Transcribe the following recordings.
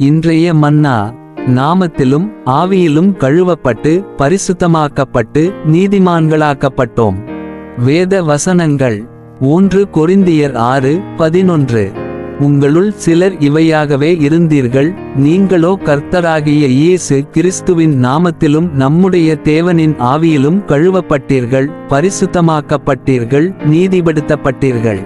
இன்றைய மன்னா நாமத்திலும் ஆவியிலும் கழுவப்பட்டு பரிசுத்தமாக்கப்பட்டு நீதிமான்களாக்கப்பட்டோம். வேத வசனங்கள் ஒன்று கொரிந்தியர் ஆறு பதினொன்று. உங்களுள் சிலர் இவையாகவே இருந்தீர்கள். நீங்களோ கர்த்தராகிய இயேசு கிறிஸ்துவின் நாமத்திலும் நம்முடைய தேவனின் ஆவியிலும் கழுவப்பட்டீர்கள் பரிசுத்தமாக்கப்பட்டீர்கள் நீதிபடுத்தப்பட்டீர்கள்.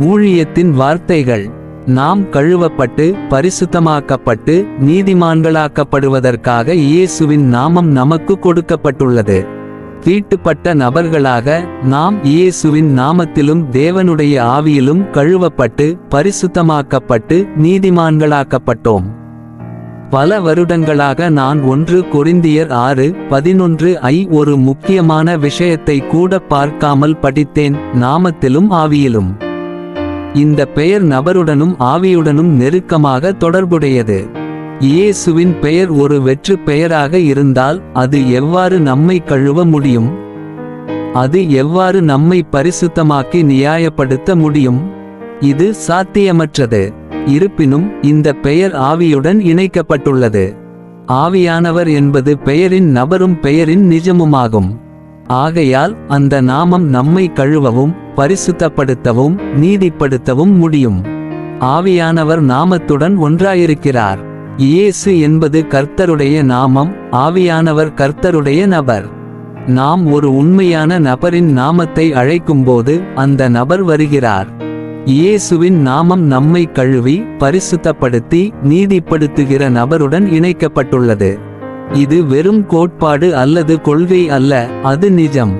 ஊழியத்தின் வார்த்தைகள் நாம் கழுவப்பட்டு பரிசுத்தமாக்கப்பட்டு நீதிமான்களாக்கப்படுவதற்காக இயேசுவின் நாமம் நமக்கு கொடுக்கப்பட்டுள்ளது. தீட்டுப்பட்ட நபர்களாக நாம் இயேசுவின் நாமத்திலும் தேவனுடைய ஆவியிலும் கழுவப்பட்டு பரிசுத்தமாக்கப்பட்டு நீதிமான்களாக்கப்பட்டோம். பல வருடங்களாக நான் ஒன்று கொரிந்தியர் ஆறு பதினொன்று ஐ ஒரு முக்கியமான விஷயத்தை கூட பார்க்காமல் படித்தேன் நாமத்திலும் ஆவியிலும். இந்த பெயர் நபருடனும் ஆவியுடனும் நெருக்கமாக தொடர்புடையது. இயேசுவின் பெயர் ஒரு வெற்று பெயராக இருந்தால் அது எவ்வாறு நம்மை கழுவ முடியும்? அது எவ்வாறு நம்மை பரிசுத்தமாக்கி நியாயப்படுத்த முடியும்? இது சாத்தியமற்றது. இருப்பினும் இந்த பெயர் ஆவியுடன் இணைக்கப்பட்டுள்ளது. ஆவியானவர் என்பது பெயரின் நபரும் பெயரின் நிஜமுமாகும். ஆகையால் அந்த நாமம் நம்மை கழுவவும் பரிசுத்தப்படுத்தவும் நீதிப்படுத்தவும் முடியும். ஆவியானவர் நாமத்துடன் ஒன்றாயிருக்கிறார். இயேசு என்பது கர்த்தருடைய நாமம் ஆவியானவர் கர்த்தருடைய நபர். நாம் ஒரு உண்மையான நபரின் நாமத்தை அழைக்கும்போது அந்த நபர் வருகிறார். இயேசுவின் நாமம் நம்மை கழுவி பரிசுத்தப்படுத்தி நீதிப்படுத்துகிற நபருடன் இணைக்கப்பட்டுள்ளது. இது வெறும் கோட்பாடு அல்லது கொள்கை அல்ல அது நிஜம்.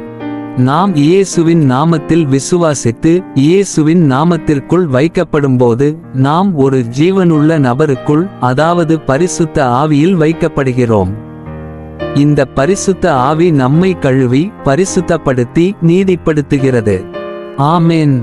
நாம் இயேசுவின் நாமத்தில் விசுவாசித்து இயேசுவின் நாமத்திற்குள் வைக்கப்படும்போது நாம் ஒரு ஜீவனுள்ள நபருக்குள் அதாவது பரிசுத்த ஆவியில் வைக்கப்படுகிறோம். இந்த பரிசுத்த ஆவி நம்மை கழுவி பரிசுத்தப்படுத்தி நீதிப்படுத்துகிறது. ஆமேன்.